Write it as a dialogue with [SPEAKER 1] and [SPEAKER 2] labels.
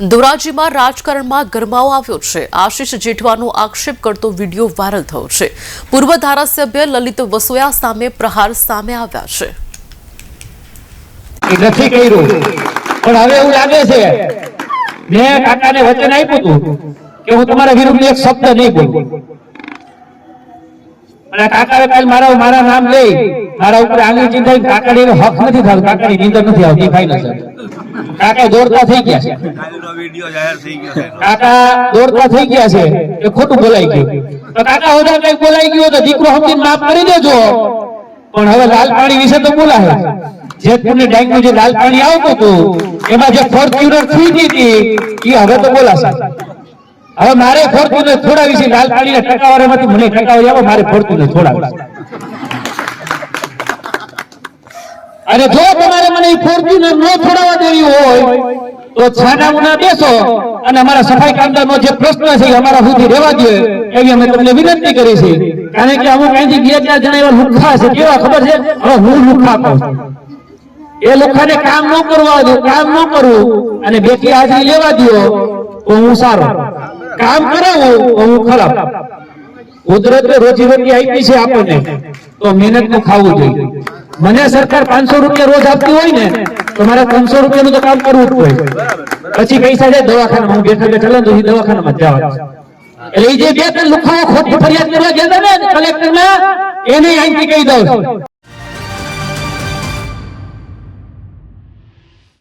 [SPEAKER 1] ધોરાજીમાં રાજકારણમાં ગરમાવો આવ્યો છે. આશીષ જેઠવાનો આક્ષેપ કરતો વીડિયો વાયરલ થયો છે. પૂર્વ ધારાસભ્ય લલિત વસોયા સામે પ્રહાર સામે આવ્યા છે.
[SPEAKER 2] નથી કર્યું. પણ હવે એવું લાગે છે, મેં કાકાને વચન આપ્યું હતું કે હું તમારા વિરુદ્ધ એક શબ્દ નહીં બોલું. અને કાકાએ કાલ મારા મારા નામ લઈ. મારા ઉપર આંગળી ચીંધાઈ કાકાને એનો હક નથી થતો, કાકડી નીંદર નથી આવતી ફાઇનલ સર કાકા દોડતા થઈ ગયા છે.
[SPEAKER 3] થઈ
[SPEAKER 2] કાકા દોડતા થઈ ગયા છે, એ ખોટું બોલાઈ ગયું. તો કાકા હોદા કઈ બોલાઈ ગયું તો દીકરો સમજીને માફ કરી દેજો. પણ હવે લાલ પાણી વિશે તો બોલાય. જેતપુરની ડાઈંગનું જે લાલ પાણી આવતું હતું, એમાં જે ફોર્ચ્યુનર ખૂટી હતી એ હવે તો બોલાશે. હવે મારે ફોર્ચ્યુનર છોડાવી છે. લાલ પાણીના ટકાવારીમાંથી મને ટકાવી આવો મારે ફોર્ચ્યુનર છોડાવી. અને જો તમારે મને ફોર્ચ્યુનર ન છોડાવવા દેવી હોય, તો છાના બેસો અને અમારા સફાઈ કામદારનો જે પ્રશ્ન છે અમારા સુધી રહેવા દે એવી અમે તમને વિનંતી કરી છે કારણ કે અમુક અહીંથી બે ચાર જણા એવા લુખા છે, કેવા ખબર છે? હવે હું લુખા કહું છું. એ લોકોને કામ ન કરવા દો કામ ન કરવું અને બેટી હાજરી લેવા દો તો હું સારો. કામ કરાવું હું ખરાબ. કુદરતે રોજી રોટી આપી છે આપણને, તો મહેનતનું ખાવું જોઈએ. મને સરકાર પાંચસો રૂપિયા રોજ આપતી હોય ને, તો મારે ત્રણસો રૂપિયાનું તો કામ કરવું જ હોય પછી પૈસા જાય દવાખાના હું બેઠા બેઠા લઉં તો એ દવાખાનામાં જવા એટલે એ જે બે ત્રણ લુખાઓ ખોટી ફરિયાદ કરવા ગયા હતા ને કલેક્ટરમાં એને અહીંથી કહી દઉં